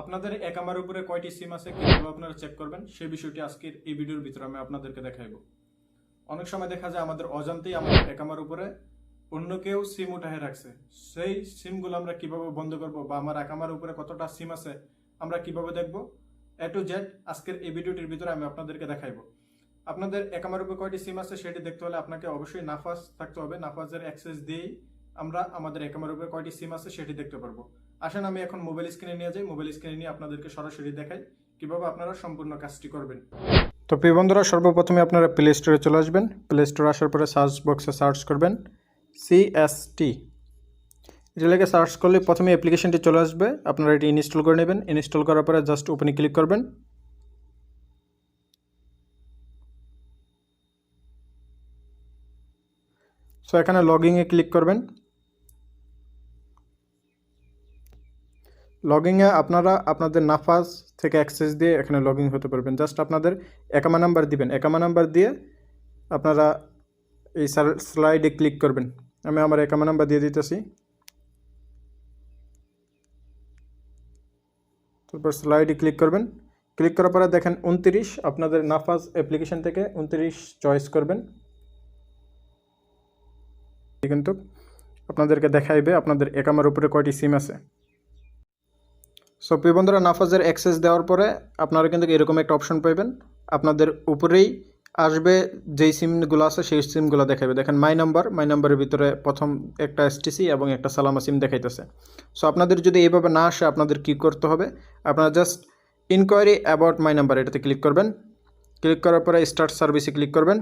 আপনাদের একামার উপরে কয়টি সিম আছে কীভাবে আপনারা চেক করবেন। সেই বিষয়টি আজকের এই ভিডিওর ভিতরে আমি আপনাদেরকে দেখাইবো। অনেক সময় দেখা যায় আমাদের অজান্তেই আমাদের একামার উপরে অন্য কেউ সিম উঠাহে রাখছে। সেই সিমগুলো আমরা কীভাবে বন্ধ করব বা আমার একামার উপরে কতটা সিম আছে আমরা কীভাবে দেখব? এ টু জেড আজকের এই ভিডিওটির ভিতরে আমি আপনাদেরকে দেখাইবো। আপনাদের একামার উপরে কয়টি সিম আছে সেটি দেখতে হলে আপনাকে অবশ্যই নাফাজ থাকতে হবে। নাফাজের অ্যাক্সেস দিয়েই আমরা আমাদের একামার উপরে কয়টি সিম আছে সেটি দেখতে পারব। আসেন, আমি এখন মোবাইল স্ক্রিনে নিয়ে যাই। মোবাইল স্ক্রিনে নিয়ে আপনাদেরকে সরাসরি দেখাই কীভাবে আপনারা সম্পূর্ণ কাজটি করবেন। তো প্রিয় বন্ধুরা, সর্বপ্রথমে আপনারা প্লে স্টোরে চলে আসবেন। প্লে স্টোরে আসার পরে সার্চ বক্সে সার্চ করবেন সিএসটি এটা লেগে সার্চ করলে প্রথমে অ্যাপ্লিকেশনটি চলে আসবে। আপনারা এটি ইনস্টল করে নেবেন। ইনস্টল করার পরে জাস্ট ওপেনে ক্লিক করবেন। সো এখানে লগইংয়ে ক্লিক করবেন। লগইংয়ে আপনারা আপনাদের নাফাজ থেকে অ্যাক্সেস দিয়ে এখানে লগ হতে পারবেন। জাস্ট আপনাদের একামা নাম্বার দিবেন। একামা নাম্বার দিয়ে আপনারা এই স্লাইডে ক্লিক করবেন। আমি আমার একামা নাম্বার দিয়ে দিতেছি। তারপর স্লাইডে ক্লিক করবেন। ক্লিক করার পরে দেখেন উনত্রিশ, আপনাদের নাফাজ অ্যাপ্লিকেশন থেকে উনত্রিশ চয়েস করবেন। কিন্তু আপনাদেরকে দেখাইবে, আপনাদের একামার উপরে কয়টি সিম আছে। সো প্রিয় বন্ধুরা নাফাজের অ্যাক্সেস দেওয়ার পরে আপনারা কিন্তু এরকম একটা অপশন পাবেন আপনাদের উপরেই আসবে যেই সিমগুলো আছে, সেই সিমগুলো দেখাবে দেখেন মাই নাম্বার মাই নাম্বারের ভিতরে প্রথম একটা এসটিসি এবং একটা সালামা সিম দেখাইতেছে। সো আপনাদের যদি এইভাবে না আসে, আপনাদের কি করতে হবে? আপনারা just inquiry about my number এটাতে ক্লিক করবেন। ক্লিক করার পরে স্টার্ট সার্ভিসে ক্লিক করবেন।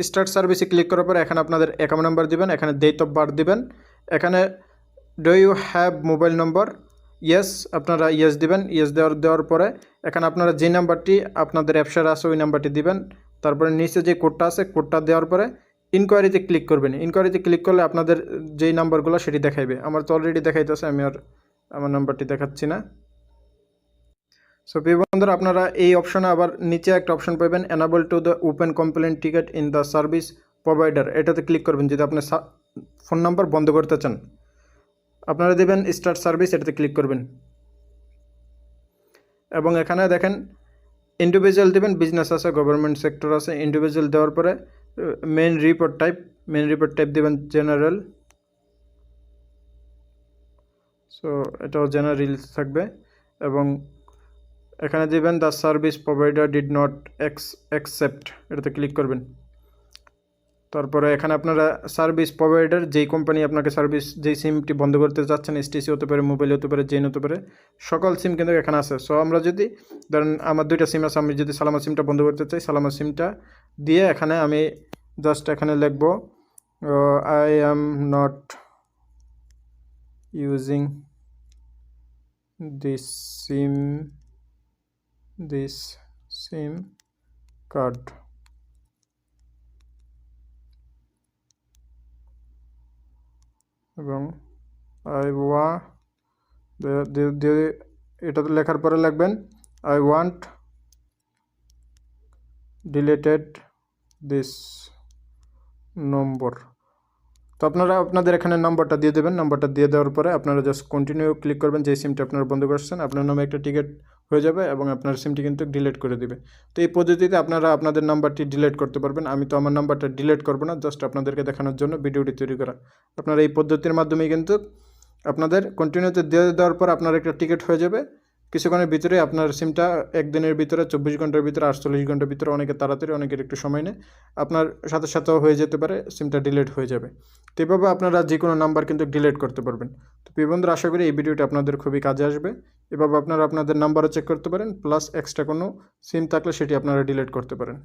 স্টার্ট সার্ভিসে ক্লিক করার পরে এখানে আপনাদের অ্যাকাউন্ট নাম্বার দিবেন, এখানে ডেট অফ বার্থ দিবেন। এখানে do you have mobile number yes আপনারা ইয়েস দিবেন ইয়েস দেওয়ার দেওয়ার পরে এখানে আপনারা যে নাম্বারটি আপনাদের অ্যাপসার আছে, ওই নাম্বারটি দিবেন। তারপরে নিচে যে কোডটা আছে কোডটা দেওয়ার পরে ইনকোয়ারিতে ক্লিক করবেন। ইনকোয়ারিতে ক্লিক করলে আপনাদের যেই নাম্বারগুলো সেটি দেখাইবে। আমার তো অলরেডি দেখাইতেছে, আমি আর আমার নাম্বারটি দেখাচ্ছি না। সো প্রিয় বন্ধুরা, আপনারা এই অপশনে আবার নিচে একটা অপশন পাবেন enable to the open complain ticket in the service provider এটাতে ক্লিক করবেন, যদি আপনি ফোন নাম্বার বন্ধ করতে চান। আপনারা দেবেন স্টার্ট সার্ভিস এটাতে ক্লিক করবেন। এবং এখানে দেখেন ইন্ডিভিজুয়াল দেবেন বিজনেস আছে গভর্নমেন্ট সেক্টর আছে ইন্ডিভিজুয়াল দেওয়ার পরে main report type main report type দেবেন জেনারেল সো এটাও জেনারেল থাকবে। এবং এখানে দেবেন the service provider did not ex accept এটাতে ক্লিক করবেন। তারপরে এখানে আপনারা সার্ভিস প্রোভাইডার যেই কোম্পানি আপনাকে সার্ভিস যেই সিমটি বন্ধ করতে চাচ্ছেন এসটিসি হতে পারে মোবাইল হতে পারে জেন হতে পারে, সকল সিম কিন্তু এখানে আছে। সো আমরা যদি, ধরেন আমার দুইটা সিম আছে, আমি যদি সালামা সিমটা বন্ধ করতে চাই, সালামা সিমটা দিয়ে এখানে আমি জাস্ট এখানে লিখব I am not using this SIM this SIM card এবং আই ওয়া এটা তো লেখার পরে লিখবেন I want deleted this number তো আপনারা আপনাদের এখানে নাম্বারটা দিয়ে দেবেন। নাম্বারটা দিয়ে দেওয়ার পরে আপনারা জাস্ট কন্টিনিউ ক্লিক করবেন যে সিমটা আপনারা বন্ধ করছেন, আপনার নামে একটা টিকিট হয়ে যাবে এবং আপনার সিমটি কিন্তু ডিলিট করে দিবে। তো এই পদ্ধতিতে আপনারা আপনাদের নাম্বারটি ডিলিট করতে পারবেন। আমি তো আমার নাম্বারটা ডিলিট করব না জাস্ট আপনাদেরকে দেখানোর জন্য ভিডিওটি তৈরি করা। আপনারা এই পদ্ধতির মাধ্যমে কিন্তু আপনাদের কন্টিনিউতে দিয়ে দেওয়ার পর আপনার একটা টিকিট হয়ে যাবে। কিছুক্ষণের ভিতরে আপনার সিমটা একদিনের ভিতরে, চব্বিশ ঘণ্টার ভিতরে, আটচল্লিশ ঘণ্টার ভিতরে অনেকে তাড়াতাড়ি, অনেকের একটু সময় নেয়। আপনার সাথে সাথেও হয়ে যেতে পারে, সিমটা ডিলেট হয়ে যাবে। তো এভাবে আপনারা যে কোনো নাম্বার কিন্তু ডিলেট করতে পারবেন। তো প্রিয় বন্ধুরা, আশা করি এই ভিডিওটি আপনাদের খুবই কাজে আসবে। এভাবে আপনারা আপনাদের নাম্বারও চেক করতে পারেন প্লাস এক্সট্রা কোনো সিম থাকলে সেটি আপনারা ডিলেট করতে পারেন।